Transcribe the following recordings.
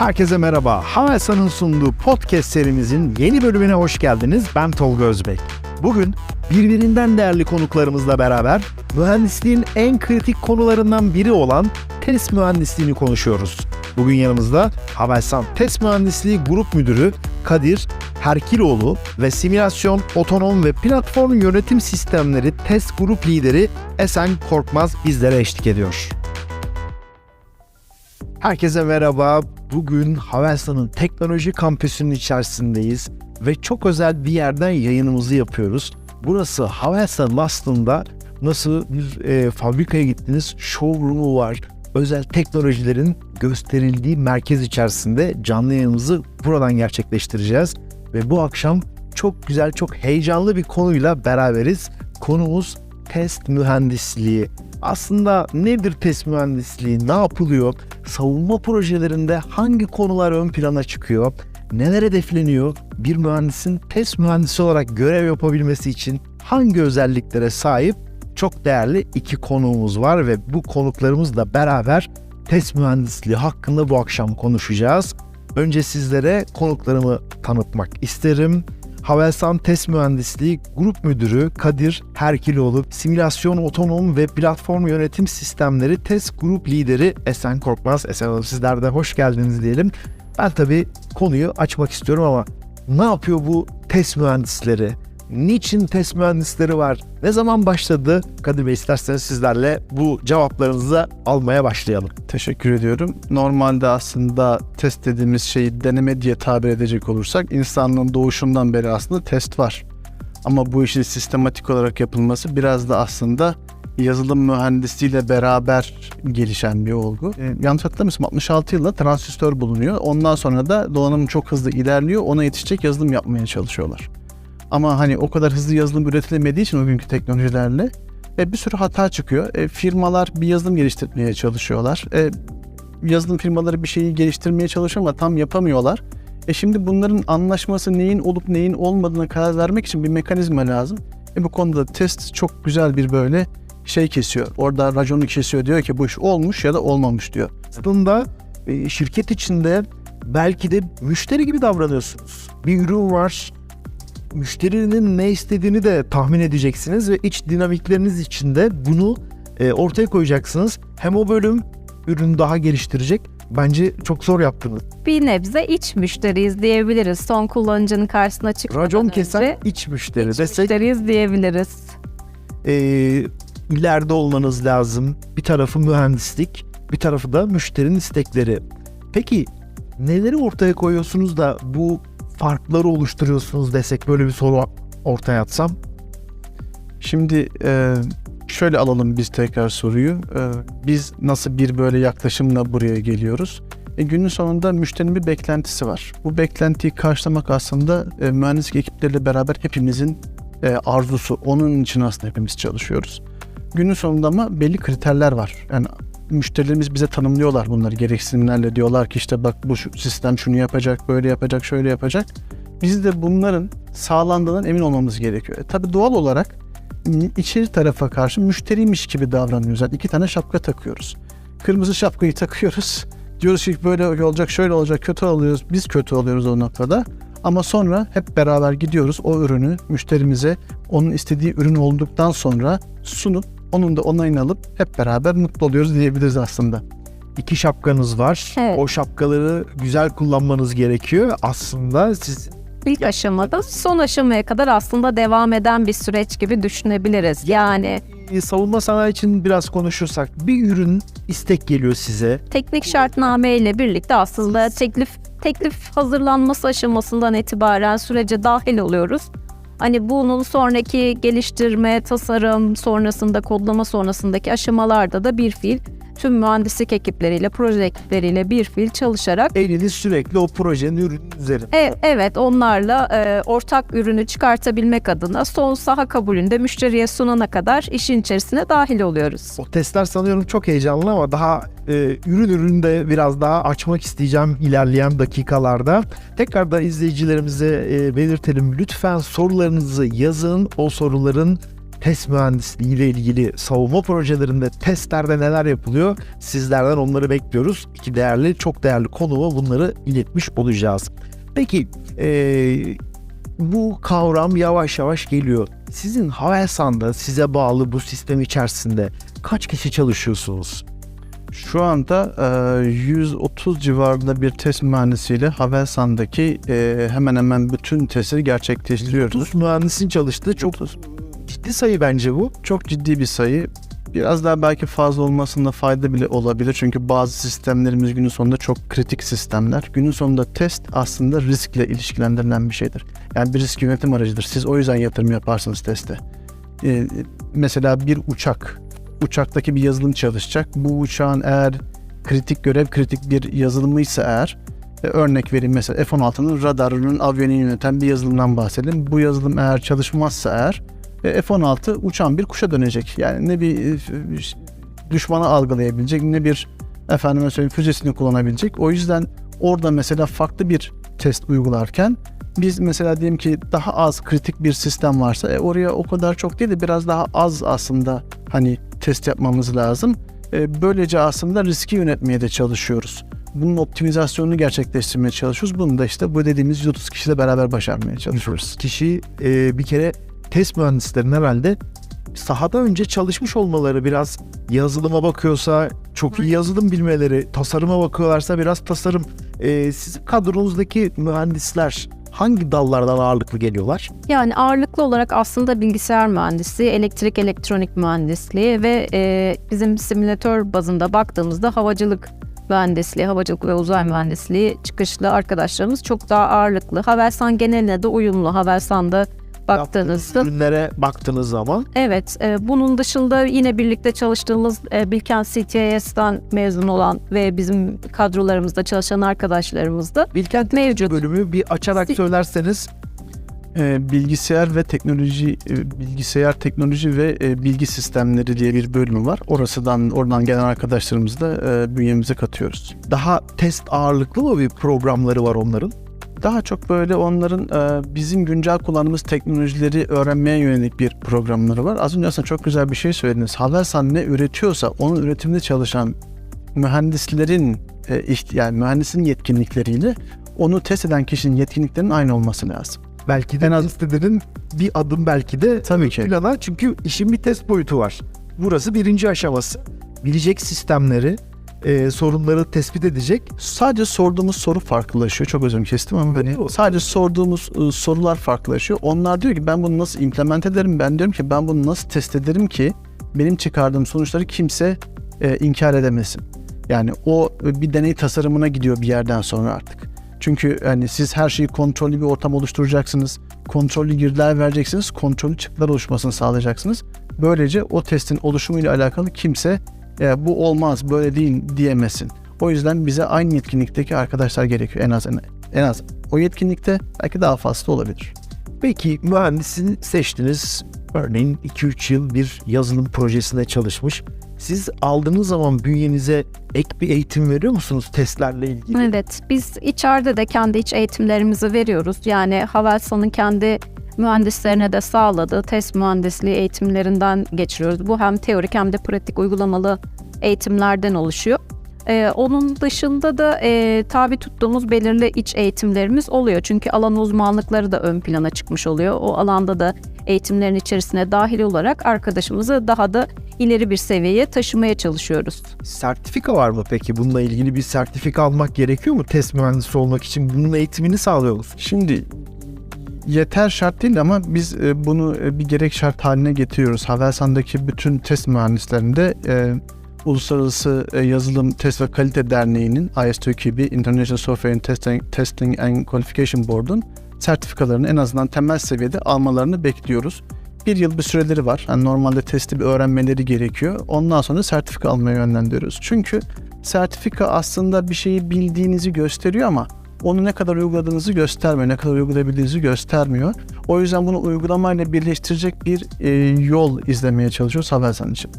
Herkese merhaba. Havelsan'ın sunduğu podcast serimizin yeni bölümüne hoş geldiniz. Ben Tolga Özbek. Bugün birbirinden değerli konuklarımızla beraber mühendisliğin en kritik konularından biri olan test mühendisliğini konuşuyoruz. Bugün yanımızda Havelsan Test Mühendisliği Grup Müdürü Kadir Herkiloğlu ve simülasyon, otonom ve platform yönetim sistemleri test grup lideri Esen Korkmaz bizlere eşlik ediyor. Herkese merhaba. Bugün Havelsan'ın teknoloji kampüsünün içerisindeyiz ve çok özel bir yerden yayınımızı yapıyoruz. Burası Havelsan'ın aslında nasıl bir e, fabrikaya gittiniz, showroom'u var. Özel teknolojilerin gösterildiği merkez içerisinde canlı yayınımızı buradan gerçekleştireceğiz. Ve bu akşam çok güzel, çok heyecanlı bir konuyla beraberiz. Konumuz test mühendisliği. Aslında nedir test mühendisliği? Ne yapılıyor? Savunma projelerinde hangi konular ön plana çıkıyor? Neler hedefleniyor? Bir mühendisin test mühendisi olarak görev yapabilmesi için hangi özelliklere sahip? Çok değerli iki konuğumuz var ve bu konuklarımızla beraber test mühendisliği hakkında bu akşam konuşacağız. Önce sizlere konuklarımı tanıtmak isterim. Havelsan Test Mühendisliği Grup Müdürü Kadir Herkiloğlu, Simülasyon Otonom ve Platform Yönetim Sistemleri Test Grup Lideri Esen Korkmaz. Esen Hanım sizler de hoş geldiniz diyelim. Ben tabii konuyu açmak istiyorum ama ne yapıyor bu test mühendisleri? Niçin test mühendisleri var? Ne zaman başladı? Kadir Bey isterseniz sizlerle bu cevaplarınızı almaya başlayalım. Teşekkür ediyorum. Normalde aslında test dediğimiz şeyi deneme diye tabir edecek olursak insanlığın doğuşundan beri aslında test var. Ama bu işin sistematik olarak yapılması biraz da aslında yazılım mühendisliğiyle beraber gelişen bir olgu. E, yanlış hatırlamıyorsam 66 yılında transistör bulunuyor. Ondan sonra da donanım çok hızlı ilerliyor. Ona yetişecek yazılım yapmaya çalışıyorlar. Ama hani o kadar hızlı yazılım üretilemediği için o günkü teknolojilerle e, bir sürü hata çıkıyor. E, firmalar bir yazılım geliştirmeye çalışıyorlar. E, yazılım firmaları bir şeyi geliştirmeye çalışıyor ama tam yapamıyorlar. E şimdi bunların anlaşması neyin olup neyin olmadığına karar vermek için bir mekanizma lazım. E bu konuda test çok güzel bir böyle şey kesiyor. Orada raconu kesiyor diyor ki bu iş olmuş ya da olmamış diyor. aslında e, şirket içinde belki de müşteri gibi davranıyorsunuz. Bir ürün var. Müşterinin ne istediğini de tahmin edeceksiniz ve iç dinamikleriniz içinde bunu e, ortaya koyacaksınız. Hem o bölüm ürünü daha geliştirecek. Bence çok zor yaptınız. bir nebze iç müşteriyiz diyebiliriz. Son kullanıcının karşısına çıkmadan Racon önce kesen iç müşteri iç desek müşteriyiz diyebiliriz. e, ileride olmanız lazım. Bir tarafı mühendislik, bir tarafı da müşterinin istekleri. Peki neleri ortaya koyuyorsunuz da bu farkları oluşturuyorsunuz desek böyle bir soru ortaya atsam? Şimdi e, şöyle alalım biz tekrar soruyu. E, biz nasıl bir böyle yaklaşımla buraya geliyoruz? E, günün sonunda müşterinin bir beklentisi var. Bu beklentiyi karşılamak aslında e, mühendislik ekipleriyle beraber hepimizin e, arzusu. Onun için aslında hepimiz çalışıyoruz. Günün sonunda ama belli kriterler var. Yani müşterilerimiz bize tanımlıyorlar bunları gereksinimlerle. Diyorlar ki işte bak bu sistem şunu yapacak, böyle yapacak, şöyle yapacak. Biz de bunların sağlandığından emin olmamız gerekiyor. E, tabii doğal olarak içeri tarafa karşı müşteriymiş gibi davranıyoruz. Yani iki tane şapka takıyoruz. Kırmızı şapkayı takıyoruz. Diyoruz ki böyle olacak, şöyle olacak, kötü oluyoruz. Biz kötü oluyoruz o noktada. Ama sonra hep beraber gidiyoruz o ürünü müşterimize onun istediği ürün olduktan sonra sunup onun da onayını alıp hep beraber mutlu oluyoruz diyebiliriz aslında. İki şapkanız var. Evet. O şapkaları güzel kullanmanız gerekiyor. Aslında siz İlk aşamada son aşamaya kadar aslında devam eden bir süreç gibi düşünebiliriz. Yani e, savunma sanayi için biraz konuşursak bir ürün istek geliyor size. teknik şartname ile birlikte aslında teklif teklif hazırlanması aşamasından itibaren sürece dahil oluyoruz. Hani bunun sonraki geliştirme, tasarım sonrasında, kodlama sonrasındaki aşamalarda da bir fiil tüm mühendislik ekipleriyle, proje ekipleriyle bir fiil çalışarak Eliniz sürekli o projenin ürünün üzerinde. E, evet onlarla e, ortak ürünü çıkartabilmek adına son saha kabulünde müşteriye sunana kadar işin içerisine dahil oluyoruz. O testler sanıyorum çok heyecanlı ama daha e, ürün üründe biraz daha açmak isteyeceğim ilerleyen dakikalarda. Tekrar da izleyicilerimize e, belirtelim. Lütfen sorularınızı yazın. O soruların test mühendisliği ile ilgili savunma projelerinde testlerde neler yapılıyor sizlerden onları bekliyoruz. İki değerli çok değerli konuğuma bunları iletmiş olacağız. Peki eee, bu kavram yavaş yavaş geliyor. Sizin Havelsan'da size bağlı bu sistem içerisinde kaç kişi çalışıyorsunuz? Şu anda e, 130 civarında bir test mühendisiyle Havelsan'daki e, hemen hemen bütün testleri gerçekleştiriyoruz. 30 mühendisin çalıştığı çok ciddi sayı bence bu. Çok ciddi bir sayı. Biraz daha belki fazla olmasında fayda bile olabilir. Çünkü bazı sistemlerimiz günün sonunda çok kritik sistemler. Günün sonunda test aslında riskle ilişkilendirilen bir şeydir. Yani bir risk yönetim aracıdır. Siz o yüzden yatırım yaparsınız teste. Ee, mesela bir uçak. Uçaktaki bir yazılım çalışacak. Bu uçağın eğer kritik görev kritik bir yazılımıysa eğer e, örnek vereyim mesela F-16'nın radarının avyonu yöneten bir yazılımdan bahsedelim. Bu yazılım eğer çalışmazsa eğer F-16 uçan bir kuşa dönecek. Yani ne bir e, f- düşmanı algılayabilecek ne bir efendime söyleyeyim füzesini kullanabilecek. O yüzden orada mesela farklı bir test uygularken biz mesela diyelim ki daha az kritik bir sistem varsa e, oraya o kadar çok değil de biraz daha az aslında hani test yapmamız lazım. E, böylece aslında riski yönetmeye de çalışıyoruz. Bunun optimizasyonunu gerçekleştirmeye çalışıyoruz. Bunu da işte bu dediğimiz 130 kişiyle beraber başarmaya çalışıyoruz. Kişi e, bir kere test mühendislerinin herhalde sahada önce çalışmış olmaları biraz yazılıma bakıyorsa çok iyi yazılım bilmeleri, tasarıma bakıyorlarsa biraz tasarım. E, sizin kadronuzdaki mühendisler hangi dallardan ağırlıklı geliyorlar? Yani ağırlıklı olarak aslında bilgisayar mühendisliği, elektrik elektronik mühendisliği ve e, bizim simülatör bazında baktığımızda havacılık mühendisliği, havacılık ve uzay mühendisliği çıkışlı arkadaşlarımız çok daha ağırlıklı. Havelsan geneline de uyumlu. Havelsan'da baktığınızda ürünlere baktığınız zaman Evet, e, bunun dışında yine birlikte çalıştığımız e, Bilkent CTIS'ten mezun olan ve bizim kadrolarımızda çalışan arkadaşlarımız da Bilkent mevcut. bölümü bir açarak Si- söylerseniz E, bilgisayar ve teknoloji e, bilgisayar teknoloji ve e, bilgi sistemleri diye bir bölümü var. Orasından oradan gelen arkadaşlarımızı da e, bünyemize katıyoruz. daha test ağırlıklı mı bir programları var onların? Daha çok böyle onların e, bizim güncel kullandığımız teknolojileri öğrenmeye yönelik bir programları var. Az önce aslında çok güzel bir şey söylediniz. Havelsan ne üretiyorsa onun üretiminde çalışan mühendislerin e, yani mühendisin yetkinlikleriyle onu test eden kişinin yetkinliklerinin aynı olması lazım. Belki de En az- testlerin bir adım belki de Tabii ki. plana çünkü işin bir test boyutu var. Burası birinci aşaması. Bilecek sistemleri, e, sorunları tespit edecek. Sadece sorduğumuz soru farklılaşıyor. Çok özür kestim ama hani sadece sorduğumuz e, sorular farklılaşıyor. Onlar diyor ki ben bunu nasıl implement ederim? Ben diyorum ki ben bunu nasıl test ederim ki benim çıkardığım sonuçları kimse e, inkar edemesin. Yani o e, bir deney tasarımına gidiyor bir yerden sonra artık. Çünkü hani siz her şeyi kontrollü bir ortam oluşturacaksınız. Kontrollü girdiler vereceksiniz. Kontrollü çıktılar oluşmasını sağlayacaksınız. Böylece o testin oluşumuyla alakalı kimse e, bu olmaz böyle değil diyemesin. O yüzden bize aynı yetkinlikteki arkadaşlar gerekiyor en az en az. O yetkinlikte belki daha fazla olabilir. Peki mühendisini seçtiniz. Örneğin 2-3 yıl bir yazılım projesinde çalışmış. Siz aldığınız zaman bünyenize ek bir eğitim veriyor musunuz testlerle ilgili? Evet, biz içeride de kendi iç eğitimlerimizi veriyoruz. Yani Havelsan'ın kendi mühendislerine de sağladığı test mühendisliği eğitimlerinden geçiriyoruz. Bu hem teorik hem de pratik uygulamalı eğitimlerden oluşuyor. Ee, onun dışında da e, tabi tuttuğumuz belirli iç eğitimlerimiz oluyor. Çünkü alan uzmanlıkları da ön plana çıkmış oluyor. O alanda da eğitimlerin içerisine dahil olarak arkadaşımızı daha da ileri bir seviyeye taşımaya çalışıyoruz. Sertifika var mı peki? Bununla ilgili bir sertifika almak gerekiyor mu test mühendisi olmak için? Bunun eğitimini sağlıyor musunuz? Şimdi yeter şart değil ama biz e, bunu e, bir gerek şart haline getiriyoruz. Havelsan'daki bütün test mühendislerinde e, Uluslararası Yazılım Test ve Kalite Derneği'nin ISTQB International Software and Testing, Testing and Qualification Board'un sertifikalarını en azından temel seviyede almalarını bekliyoruz. Bir yıl bir süreleri var. Yani normalde testi bir öğrenmeleri gerekiyor. Ondan sonra sertifika almaya yönlendiriyoruz. Çünkü sertifika aslında bir şeyi bildiğinizi gösteriyor ama onu ne kadar uyguladığınızı göstermiyor, ne kadar uygulayabildiğinizi göstermiyor. O yüzden bunu uygulamayla birleştirecek bir e, yol izlemeye çalışıyoruz Havelsan için.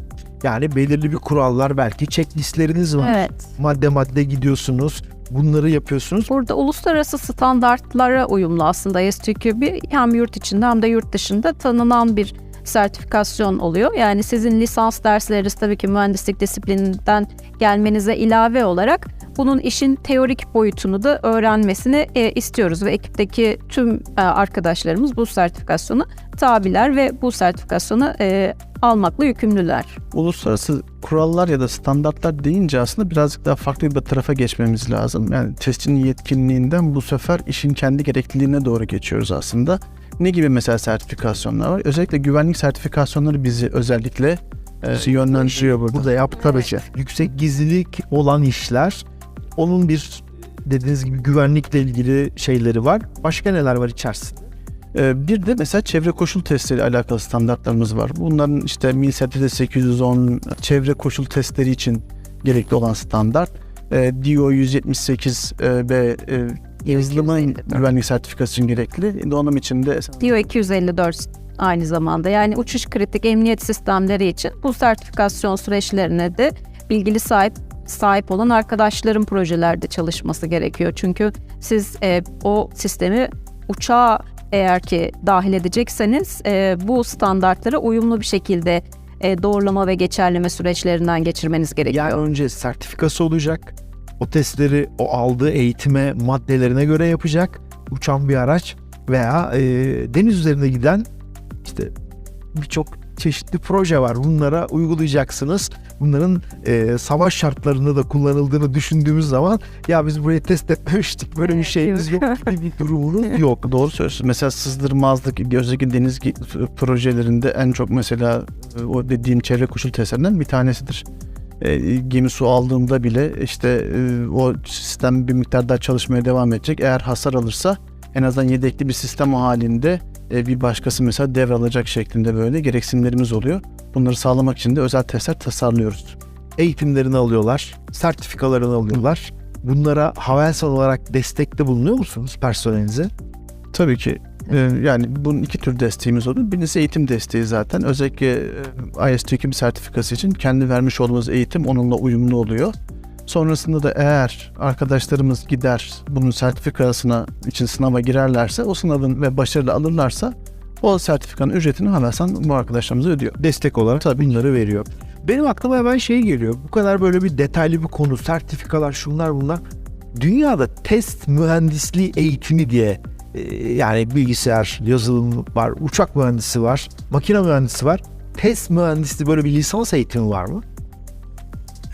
Yani belirli bir kurallar belki checklistleriniz var. Evet. Madde madde gidiyorsunuz. Bunları yapıyorsunuz. Burada uluslararası standartlara uyumlu aslında STQB hem yurt içinde hem de yurt dışında tanınan bir sertifikasyon oluyor. Yani sizin lisans dersleriniz tabii ki mühendislik disiplininden gelmenize ilave olarak bunun işin teorik boyutunu da öğrenmesini e, istiyoruz ve ekipteki tüm e, arkadaşlarımız bu sertifikasyonu tabiler ve bu sertifikasyonu e, almakla yükümlüler. Uluslararası kurallar ya da standartlar deyince aslında birazcık daha farklı bir tarafa geçmemiz lazım. Yani testçinin yetkinliğinden bu sefer işin kendi gerekliliğine doğru geçiyoruz aslında. Ne gibi mesela sertifikasyonlar var? Özellikle güvenlik sertifikasyonları bizi özellikle e, yönlendiriyor burada. Burada yap tabii ki. Yüksek gizlilik olan işler onun bir dediğiniz gibi güvenlikle ilgili şeyleri var. Başka neler var içerisinde? Ee, Bir de mesela çevre koşul testleri alakalı standartlarımız var. Bunların işte MIL sertifika 810 çevre koşul testleri için gerekli olan standart. Ee, DO 178 e, ve e, yazılımın 254. güvenlik sertifikası için gerekli. Donanım için de DIO 254 aynı zamanda yani uçuş kritik emniyet sistemleri için bu sertifikasyon süreçlerine de bilgili sahip sahip olan arkadaşların projelerde çalışması gerekiyor. Çünkü siz e, o sistemi uçağa eğer ki dahil edecekseniz e, bu standartlara uyumlu bir şekilde e, doğrulama ve geçerleme süreçlerinden geçirmeniz gerekiyor. Yani önce sertifikası olacak. O testleri o aldığı eğitime maddelerine göre yapacak. Uçan bir araç veya e, deniz üzerinde giden işte birçok çeşitli proje var. Bunlara uygulayacaksınız. Bunların e, savaş şartlarında da kullanıldığını düşündüğümüz zaman ya biz burayı test etmemiştik. Böyle bir şeyimiz yok gibi bir durumunuz yok. Doğru söylüyorsun. Mesela sızdırmazlık, özellikle deniz projelerinde en çok mesela e, o dediğim çevre koşul testlerinden bir tanesidir. E, gemi su aldığında bile işte e, o sistem bir miktar daha çalışmaya devam edecek. Eğer hasar alırsa en azından yedekli bir sistem halinde bir başkası mesela devralacak şeklinde böyle gereksinimlerimiz oluyor. Bunları sağlamak için de özel testler tasarlıyoruz. Eğitimlerini alıyorlar. Sertifikalarını alıyorlar. Bunlara Havelsan olarak destekte bulunuyor musunuz personelinize? Tabii ki. Ee, yani bunun iki tür desteğimiz olur. Birincisi eğitim desteği zaten. Özellikle e, IS-2 sertifikası için kendi vermiş olduğumuz eğitim onunla uyumlu oluyor. Sonrasında da eğer arkadaşlarımız gider bunun sertifikasına için sınava girerlerse o sınavın ve başarılı alırlarsa o sertifikanın ücretini Havelsan bu arkadaşlarımıza ödüyor. destek olarak Tabii. bunları veriyor. Benim aklıma hemen şey geliyor. Bu kadar böyle bir detaylı bir konu, sertifikalar, şunlar bunlar. Dünyada test mühendisliği eğitimi diye e, yani bilgisayar, yazılım var, uçak mühendisi var, makine mühendisi var. Test mühendisliği böyle bir lisans eğitimi var mı?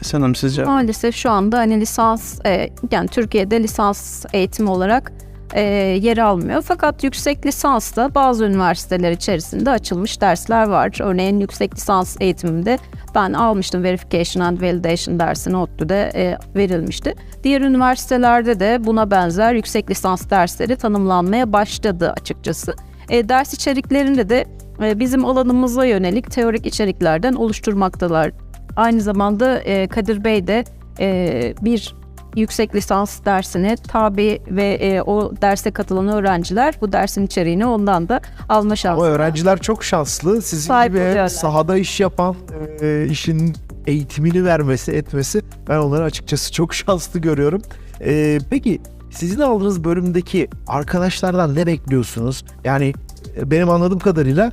Sen Hanım sizce? Maalesef şu anda hani lisans e, yani Türkiye'de lisans eğitimi olarak e, yer almıyor. Fakat yüksek lisansta bazı üniversiteler içerisinde açılmış dersler var. Örneğin yüksek lisans eğitiminde ben almıştım Verification and Validation dersini ODTÜ'de e, verilmişti. Diğer üniversitelerde de buna benzer yüksek lisans dersleri tanımlanmaya başladı açıkçası. E, ders içeriklerinde de e, bizim alanımıza yönelik teorik içeriklerden oluşturmaktalar. Aynı zamanda e, Kadir Bey de e, bir yüksek lisans dersine tabi ve e, o derse katılan öğrenciler bu dersin içeriğini ondan da alma şansı. Ama öğrenciler çok şanslı. Sizin Sahip gibi oluyorlar. sahada iş yapan, e, işin eğitimini vermesi, etmesi ben onları açıkçası çok şanslı görüyorum. E, peki sizin aldığınız bölümdeki arkadaşlardan ne bekliyorsunuz? Yani e, benim anladığım kadarıyla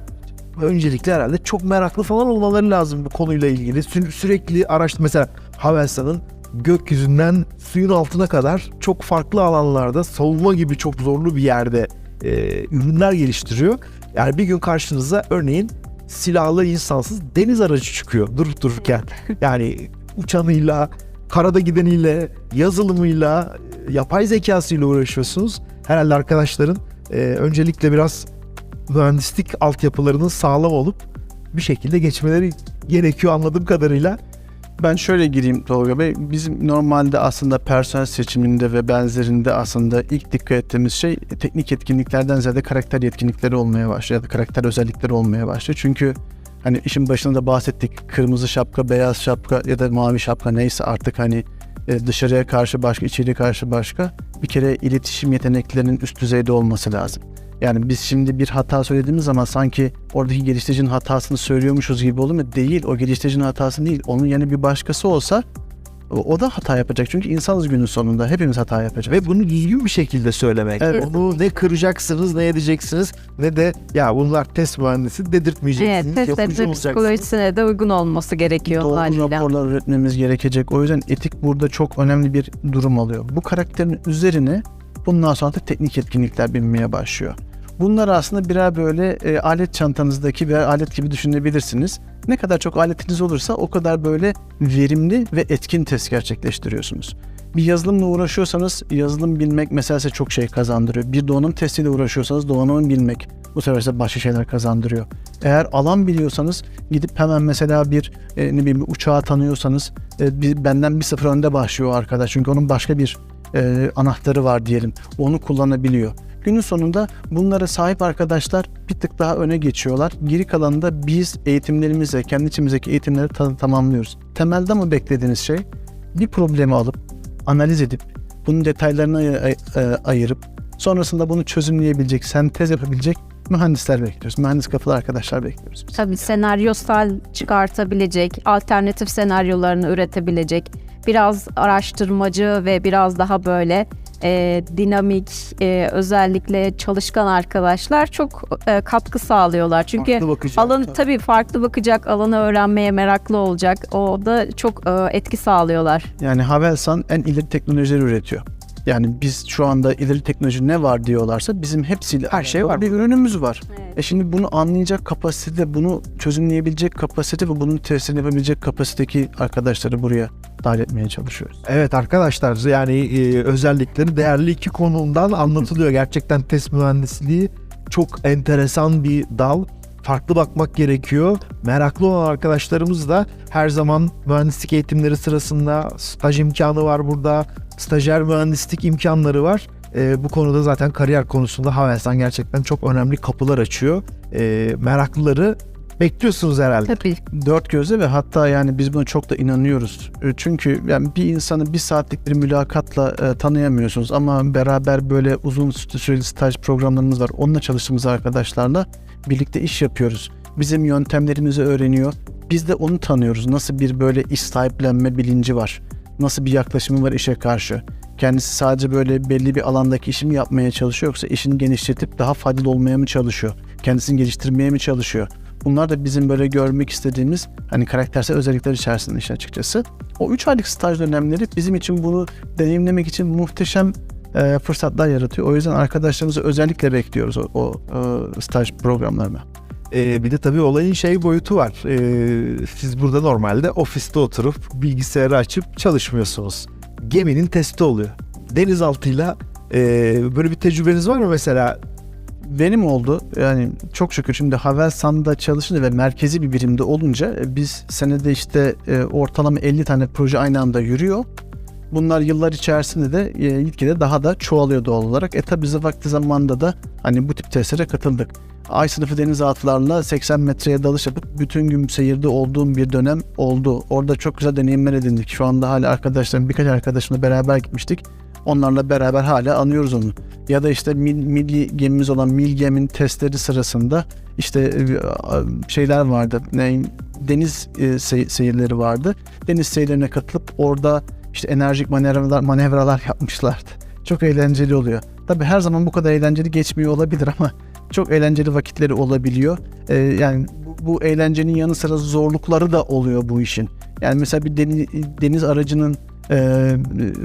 öncelikle herhalde çok meraklı falan olmaları lazım bu konuyla ilgili. Sü- sürekli araştırma mesela Havelsan'ın gökyüzünden suyun altına kadar çok farklı alanlarda savunma gibi çok zorlu bir yerde e, ürünler geliştiriyor. Yani bir gün karşınıza örneğin silahlı insansız deniz aracı çıkıyor durup dururken. Yani uçanıyla, karada gideniyle, yazılımıyla, yapay zekasıyla uğraşıyorsunuz. Herhalde arkadaşların e, öncelikle biraz mühendislik altyapılarının sağlam olup bir şekilde geçmeleri gerekiyor anladığım kadarıyla. Ben şöyle gireyim Tolga Bey. Bizim normalde aslında personel seçiminde ve benzerinde aslında ilk dikkat ettiğimiz şey teknik yetkinliklerden ziyade karakter yetkinlikleri olmaya başlıyor ya da karakter özellikleri olmaya başlıyor. Çünkü hani işin başında da bahsettik kırmızı şapka, beyaz şapka ya da mavi şapka neyse artık hani e, dışarıya karşı başka, içeriye karşı başka bir kere iletişim yeteneklerinin üst düzeyde olması lazım. Yani biz şimdi bir hata söylediğimiz zaman sanki oradaki geliştiricinin hatasını söylüyormuşuz gibi olur mu? Değil. O geliştiricinin hatası değil. Onun yerine bir başkası olsa O, da hata yapacak çünkü insanız günün sonunda hepimiz hata yapacağız. Ve bunu düzgün bir şekilde söylemek. Evet. Onu ne kıracaksınız, ne edeceksiniz ne de ya bunlar test mühendisi dedirtmeyeceksiniz. Evet, test yapıcı etme olacaksınız. psikolojisine de uygun olması gerekiyor Doğru haliyle. raporlar üretmemiz gerekecek. O yüzden etik burada çok önemli bir durum alıyor. Bu karakterin üzerine bundan sonra da teknik etkinlikler binmeye başlıyor. Bunlar aslında birer böyle e, alet çantanızdaki birer alet gibi düşünebilirsiniz. Ne kadar çok aletiniz olursa o kadar böyle verimli ve etkin test gerçekleştiriyorsunuz. Bir yazılımla uğraşıyorsanız yazılım bilmek mesela çok şey kazandırıyor. Bir donanım testiyle uğraşıyorsanız donanım bilmek bu sefer size başka şeyler kazandırıyor. Eğer alan biliyorsanız gidip hemen mesela bir e, ne bileyim bir uçağı tanıyorsanız e, bir, benden bir sıfır önde başlıyor arkadaş. Çünkü onun başka bir e, anahtarı var diyelim. Onu kullanabiliyor. Günün sonunda bunlara sahip arkadaşlar bir tık daha öne geçiyorlar. Geri kalanında biz eğitimlerimize, kendi içimizdeki eğitimleri ta- tamamlıyoruz. Temelde mi beklediğiniz şey? Bir problemi alıp, analiz edip, bunun detaylarını ay- ay- e, ayırıp, sonrasında bunu çözümleyebilecek, sentez yapabilecek mühendisler bekliyoruz. Mühendis kafalı arkadaşlar bekliyoruz. biz. Tabii senaryosal çıkartabilecek, alternatif senaryolarını üretebilecek, biraz araştırmacı ve biraz daha böyle e, dinamik, e, özellikle çalışkan arkadaşlar çok e, katkı sağlıyorlar. Çünkü Farklı bakacak. alan tabii farklı bakacak, alanı öğrenmeye meraklı olacak. O da çok e, etki sağlıyorlar. Yani Havelsan en ileri teknolojileri üretiyor. Yani biz şu anda ileri teknoloji ne var diyorlarsa bizim hepsiyle Her şey var Bir ürünümüz var. Evet. E şimdi bunu anlayacak kapasite, bunu çözümleyebilecek kapasite ve bunun testini yapabilecek kapasiteki arkadaşları buraya dahil etmeye çalışıyoruz. Evet arkadaşlar yani e, özellikleri değerli iki konumdan anlatılıyor. Gerçekten test mühendisliği çok enteresan bir dal. Farklı bakmak gerekiyor. Meraklı olan arkadaşlarımız da her zaman mühendislik eğitimleri sırasında staj imkanı var burada. Stajyer mühendislik imkanları var. E, bu konuda zaten kariyer konusunda Havelsan gerçekten çok önemli kapılar açıyor. E, meraklıları bekliyorsunuz herhalde. Tabii. Dört gözle ve hatta yani biz buna çok da inanıyoruz. E, Çünkü yani bir insanı bir saatlik bir mülakatla e, tanıyamıyorsunuz ama beraber böyle uzun süreli staj programlarımız var. Onunla çalıştığımız arkadaşlarla birlikte iş yapıyoruz. Bizim yöntemlerimizi öğreniyor. Biz de onu tanıyoruz. Nasıl bir böyle iş sahiplenme bilinci var. Nasıl bir yaklaşımı var işe karşı. Kendisi sadece böyle belli bir alandaki işi mi yapmaya çalışıyor yoksa işini genişletip daha faydalı olmaya mı çalışıyor? Kendisini geliştirmeye mi çalışıyor? Bunlar da bizim böyle görmek istediğimiz hani karaktersel özellikler içerisinde işin açıkçası. O 3 aylık staj dönemleri bizim için bunu deneyimlemek için muhteşem e, fırsatlar yaratıyor. O yüzden arkadaşlarımızı özellikle bekliyoruz o, o e, staj programlarına. Ee, bir de tabii olayın şey boyutu var. Ee, siz burada normalde ofiste oturup bilgisayarı açıp çalışmıyorsunuz. Geminin testi oluyor. Denizaltıyla e, böyle bir tecrübeniz var mı mesela? Benim oldu. Yani çok şükür şimdi Havelsan'da çalışınca ve merkezi bir birimde olunca e, biz senede işte e, ortalama 50 tane proje aynı anda yürüyor. Bunlar yıllar içerisinde de e, gitgide daha da çoğalıyor doğal olarak. E tabi bize vakti zamanında da hani bu tip testlere katıldık. Ay sınıfı denizaltılarla 80 metreye dalış yapıp bütün gün seyirde olduğum bir dönem oldu. Orada çok güzel deneyimler edindik. Şu anda hala arkadaşlarım, birkaç arkadaşımla beraber gitmiştik. Onlarla beraber hala anıyoruz onu. Ya da işte mil, milli gemimiz olan Milgem'in testleri sırasında işte e, şeyler vardı. Ne, deniz e, sey- seyirleri vardı. Deniz seyirlerine katılıp orada işte enerjik manevralar, manevralar yapmışlardı. Çok eğlenceli oluyor. Tabii her zaman bu kadar eğlenceli geçmiyor olabilir ama çok eğlenceli vakitleri olabiliyor. Ee, yani bu, bu eğlencenin yanı sıra zorlukları da oluyor bu işin. Yani mesela bir deniz, deniz aracının e,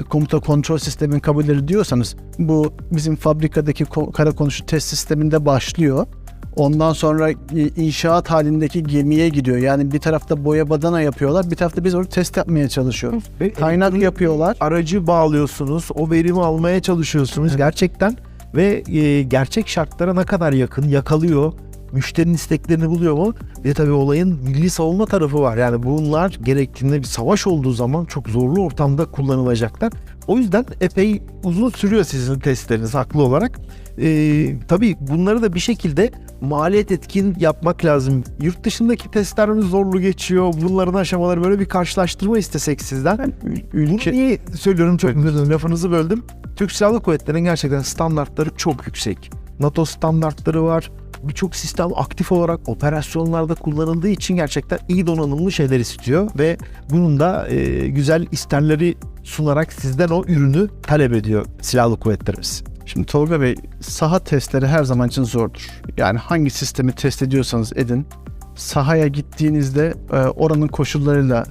komuta kontrol sistemin kabulleri diyorsanız bu bizim fabrikadaki kara konuşu test sisteminde başlıyor. Ondan sonra e, inşaat halindeki gemiye gidiyor. Yani bir tarafta boya badana yapıyorlar, bir tarafta biz orada test yapmaya çalışıyoruz. Ve Kaynak yapıyorlar. Aracı bağlıyorsunuz, o verimi almaya çalışıyorsunuz gerçekten ve e, gerçek şartlara ne kadar yakın yakalıyor. Müşterinin isteklerini buluyor mu? Bir de tabii olayın milli savunma tarafı var. Yani bunlar gerektiğinde bir savaş olduğu zaman çok zorlu ortamda kullanılacaklar. O yüzden epey uzun sürüyor sizin testleriniz haklı olarak. Ee, tabii bunları da bir şekilde maliyet etkin yapmak lazım. Yurt dışındaki testler mi zorlu geçiyor? Bunların aşamaları böyle bir karşılaştırma istesek sizden. Bunu niye söylüyorum çok özür dilerim lafınızı böldüm. Türk Silahlı Kuvvetleri'nin gerçekten standartları çok yüksek. NATO standartları var. Birçok sistem aktif olarak operasyonlarda kullanıldığı için gerçekten iyi donanımlı şeyler istiyor ve bunun da e, güzel isterleri sunarak sizden o ürünü talep ediyor silahlı kuvvetlerimiz. Şimdi Tolga Bey saha testleri her zaman için zordur. Yani hangi sistemi test ediyorsanız edin sahaya gittiğinizde e, oranın koşullarıyla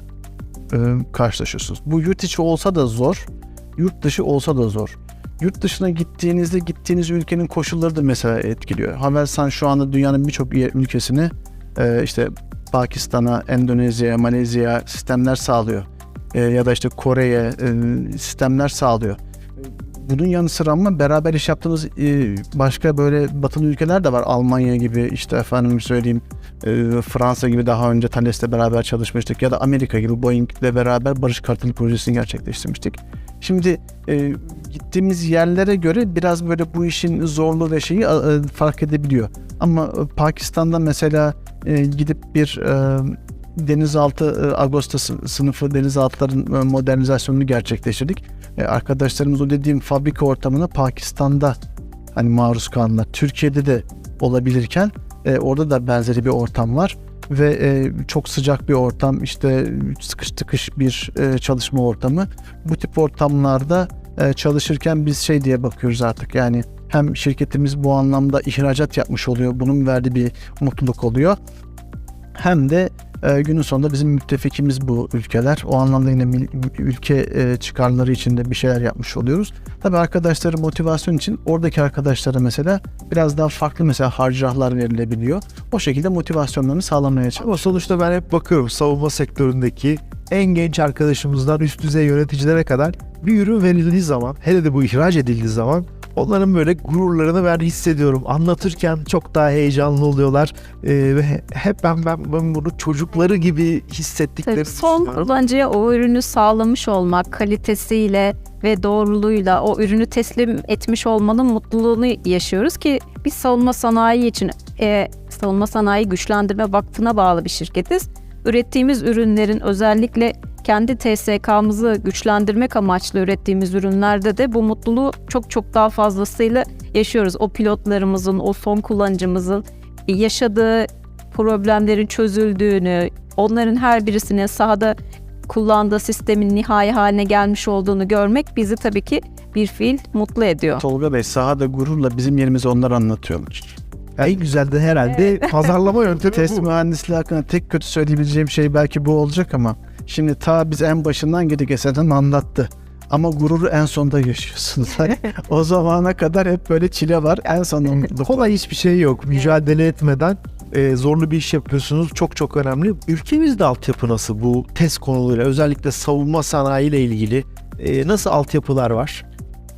e, karşılaşıyorsunuz. Bu yurt içi olsa da zor, yurt dışı olsa da zor. Yurt dışına gittiğinizde gittiğiniz ülkenin koşulları da mesela etkiliyor. Havelsan şu anda dünyanın birçok ülkesini e, işte Pakistan'a, Endonezya'ya, Malezya'ya sistemler sağlıyor. E, ya da işte Kore'ye e, sistemler sağlıyor. Bunun yanı sıra ama beraber iş yaptığınız e, başka böyle batılı ülkeler de var. Almanya gibi işte efendim söyleyeyim e, Fransa gibi daha önce Thales'le beraber çalışmıştık. Ya da Amerika gibi Boeing'le beraber Barış Kartalı projesini gerçekleştirmiştik. Şimdi e, gittiğimiz yerlere göre biraz böyle bu işin zorluğu ve şeyi e, fark edebiliyor. Ama e, Pakistan'da mesela e, gidip bir e, denizaltı e, Agosta sı- sınıfı denizaltıların e, modernizasyonunu gerçekleştirdik. E, arkadaşlarımız o dediğim fabrika ortamına Pakistan'da hani maruz kaldılar. Türkiye'de de olabilirken e, orada da benzeri bir ortam var ve e, çok sıcak bir ortam işte sıkış tıkış bir e, çalışma ortamı. Bu tip ortamlarda e, çalışırken biz şey diye bakıyoruz artık yani hem şirketimiz bu anlamda ihracat yapmış oluyor. Bunun verdiği bir mutluluk oluyor. Hem de e, günün sonunda bizim müttefikimiz bu ülkeler. O anlamda yine ülke e, çıkarları için de bir şeyler yapmış oluyoruz. Tabii arkadaşların motivasyon için oradaki arkadaşlara mesela biraz daha farklı mesela harcahlar verilebiliyor. O şekilde motivasyonlarını sağlamaya çalışıyoruz. Ama sonuçta ben hep bakıyorum savunma sektöründeki en genç arkadaşımızdan üst düzey yöneticilere kadar bir ürün verildiği zaman hele de bu ihraç edildiği zaman onların böyle gururlarını ben hissediyorum. Anlatırken çok daha heyecanlı oluyorlar Ee, ve he- hep ben, ben, ben bunu çocukları gibi hissettikleri Tabii son kullanıcıya o ürünü sağlamış olmak kalitesiyle ve doğruluğuyla o ürünü teslim etmiş olmanın mutluluğunu yaşıyoruz ki biz savunma sanayi için e, savunma sanayi güçlendirme vakfına bağlı bir şirketiz. Ürettiğimiz ürünlerin özellikle kendi TSK'mızı güçlendirmek amaçlı ürettiğimiz ürünlerde de bu mutluluğu çok çok daha fazlasıyla yaşıyoruz. O pilotlarımızın, o son kullanıcımızın yaşadığı problemlerin çözüldüğünü, onların her birisinin sahada kullandığı sistemin nihai haline gelmiş olduğunu görmek bizi tabii ki bir fiil mutlu ediyor. Tolga Bey sahada gururla bizim yerimizi onlar anlatıyorlar. En güzel de herhalde pazarlama yöntemi Test bu. mühendisliği hakkında tek kötü söyleyebileceğim şey belki bu olacak ama şimdi ta biz en başından geri Esed'in anlattı. Ama gururu en sonda yaşıyorsunuz. Hani o zamana kadar hep böyle çile var. En sonunda. Kolay hiçbir şey yok. Mücadele etmeden e, zorlu bir iş yapıyorsunuz. Çok çok önemli. Ülkemizde altyapı nasıl bu test konularıyla özellikle savunma sanayi ile ilgili e, nasıl altyapılar var?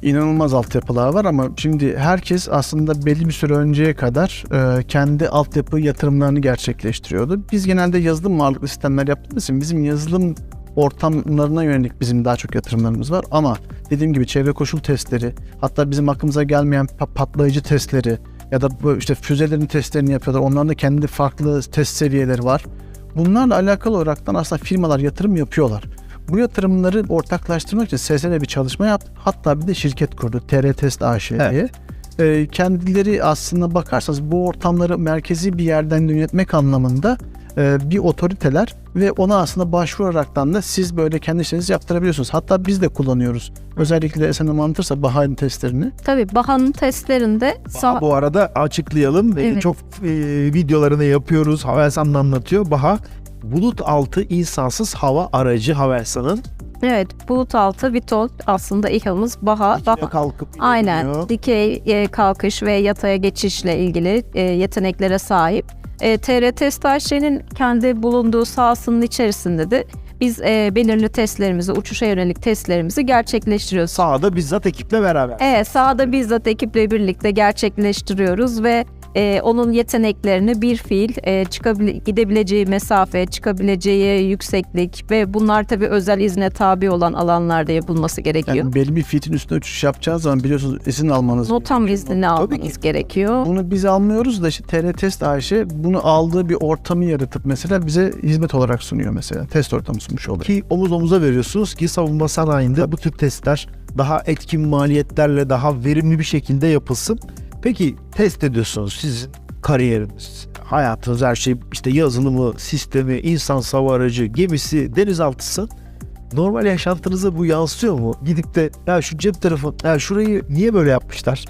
İnanılmaz altyapılar var ama şimdi herkes aslında belli bir süre önceye kadar e, kendi altyapı yatırımlarını gerçekleştiriyordu. Biz genelde yazılım ağırlıklı sistemler yaptığımız için bizim yazılım ortamlarına yönelik bizim daha çok yatırımlarımız var ama dediğim gibi çevre koşul testleri hatta bizim aklımıza gelmeyen pa- patlayıcı testleri ya da işte füzelerin testlerini yapıyorlar. Onların da kendi farklı test seviyeleri var. Bunlarla alakalı olaraktan aslında firmalar yatırım yapıyorlar. Bu yatırımları ortaklaştırmak için SSL bir çalışma yaptı. Hatta bir de şirket kurdu. TR Test AŞ diye. Evet. Ee, kendileri aslında bakarsanız bu ortamları merkezi bir yerden yönetmek anlamında e, bir otoriteler ve ona aslında başvuraraktan da siz böyle kendi işlerinizi yaptırabiliyorsunuz. Hatta biz de kullanıyoruz. Özellikle Esen'im anlatırsa Bahar'ın testlerini. Tabii Baha'nın testlerinde Baha sağ- bu arada açıklayalım. ve Evet. Çok e, videolarını yapıyoruz. Havelsan da anlatıyor. Baha bulut altı insansız hava aracı Havelsan'ın evet bulut altı Vitol aslında İHA'mız Baha. dikine Baha kalkıp Aynen. ilerliyor. Dikey e, kalkış ve yataya geçişle ilgili e, yeteneklere sahip. E, TRT Starşe'nin kendi bulunduğu sahasının içerisinde de biz e, belirli testlerimizi, uçuşa yönelik testlerimizi gerçekleştiriyoruz. Sahada bizzat ekiple beraber. Evet, sahada bizzat ekiple birlikte gerçekleştiriyoruz ve e, onun yeteneklerini bir fiil e, çıkabile- gidebileceği mesafe, çıkabileceği yükseklik ve bunlar tabii özel izne tabi olan alanlarda yapılması gerekiyor. Yani belli bir fitin üstüne uçuş yapacağınız zaman biliyorsunuz izin almanız Notam iznini Tabii almanız gerekiyor. Bunu biz almıyoruz da işte TR Test AŞ bunu aldığı bir ortamı yaratıp mesela bize hizmet olarak sunuyor mesela. Test ortamı sunmuş oluyor. Ki omuz omuza veriyorsunuz ki savunma sanayinde bu tür testler daha etkin maliyetlerle daha verimli bir şekilde yapılsın. Peki test ediyorsunuz sizin kariyeriniz, hayatınız her şey işte yazılımı, sistemi, insan hava aracı, gemisi, denizaltısı normal yaşantınıza bu yansıyor mu? Gidip de ya şu cep telefonu, ya şurayı niye böyle yapmışlar?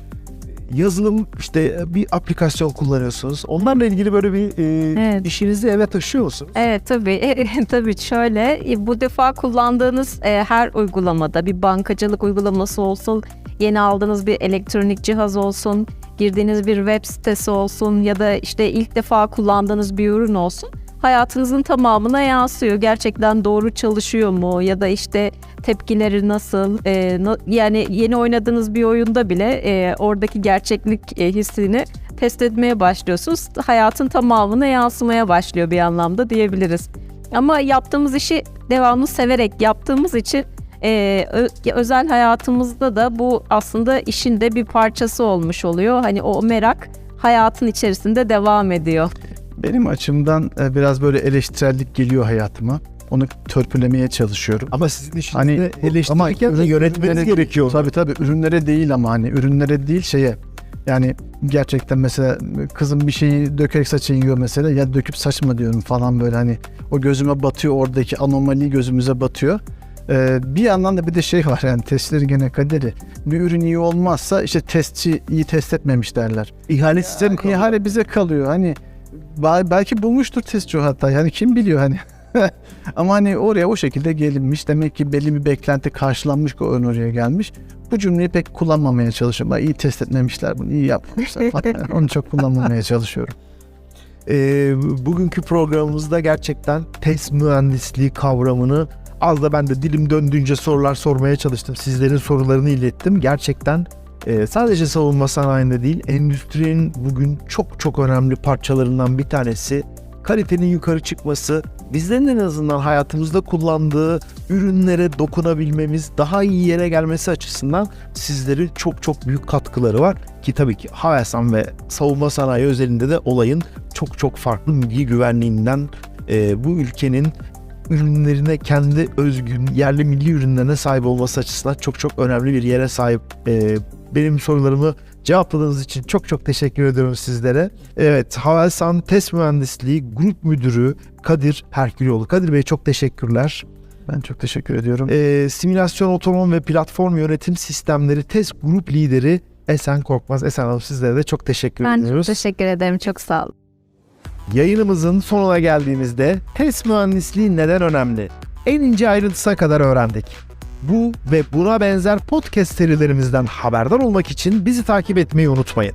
Yazılım işte bir aplikasyon kullanıyorsunuz. Onlarla ilgili böyle bir e, Evet. işinizi eve taşıyor musunuz? Evet tabii tabii şöyle e, bu defa kullandığınız e, her uygulamada bir bankacılık uygulaması olsun, yeni aldığınız bir elektronik cihaz olsun, girdiğiniz bir web sitesi olsun ya da işte ilk defa kullandığınız bir ürün olsun hayatınızın tamamına yansıyor. Gerçekten doğru çalışıyor mu ya da işte tepkileri nasıl? E, na- yani yeni oynadığınız bir oyunda bile e, oradaki gerçeklik e, hissini test etmeye başlıyorsunuz. Hayatın tamamına yansımaya başlıyor bir anlamda diyebiliriz. Ama yaptığımız işi devamlı severek yaptığımız için e, ö- özel hayatımızda da bu aslında işin de bir parçası olmuş oluyor. Hani o merak hayatın içerisinde devam ediyor. Benim açımdan e, biraz böyle eleştirellik geliyor hayatıma. Onu törpülemeye çalışıyorum. Ama sizin işinizde Hani eleştirirken de ürün- yönetmeniz ürünlere- gerekiyor. Tabii tabii ürünlere değil ama hani ürünlere değil şeye. Yani gerçekten mesela kızım bir şeyi dökerek saçı yiyor mesela ya döküp saçma diyorum falan böyle hani o gözüme batıyor oradaki anomali gözümüze batıyor. Ee, bir yandan da bir de şey var yani testlerin gene kaderi. Bir ürün iyi olmazsa işte testçi iyi test etmemiş derler. İhale sistemi Yani ihale bize kalıyor. Hani belki bulmuştur testçi o hatta. Yani kim biliyor hani. Ama hani oraya o şekilde gelinmiş. Demek ki belli bir beklenti karşılanmış ki ön oraya gelmiş. Bu cümleyi pek kullanmamaya çalışıyorum. "Ay, iyi test etmemişler bunu, iyi yapmışlar. falan. Onu çok kullanmamaya çalışıyorum. Ee, bugünkü programımızda gerçekten test mühendisliği kavramını az da ben de dilim döndüğünce sorular sormaya çalıştım. Sizlerin sorularını ilettim. Gerçekten e, sadece savunma sanayinde değil, endüstrinin bugün çok çok önemli parçalarından bir tanesi. Kalitenin yukarı çıkması, bizlerin en azından hayatımızda kullandığı ürünlere dokunabilmemiz, daha iyi yere gelmesi açısından sizlerin çok çok büyük katkıları var. Ki tabii ki Havelsan ve savunma sanayi özelinde de olayın çok çok farklı milli güvenliğinden e, bu ülkenin ürünlerine kendi özgün yerli milli ürünlerine sahip olması açısından çok çok önemli bir yere sahip. E, benim sorularımı cevapladığınız için çok çok teşekkür ediyorum sizlere. Evet, Havelsan Test Mühendisliği Grup Müdürü Kadir Herkülioğlu. Kadir Bey çok teşekkürler. Ben çok teşekkür ediyorum. E, simülasyon, otonom ve platform yönetim sistemleri test grup lideri Esen Korkmaz. Esen Hanım sizlere de çok teşekkür Ben çok ediyoruz. teşekkür ederim. Çok sağ olun. Yayınımızın sonuna geldiğimizde test mühendisliği neden önemli? En ince ayrıntısına kadar öğrendik. Bu ve buna benzer podcast serilerimizden haberdar olmak için bizi takip etmeyi unutmayın.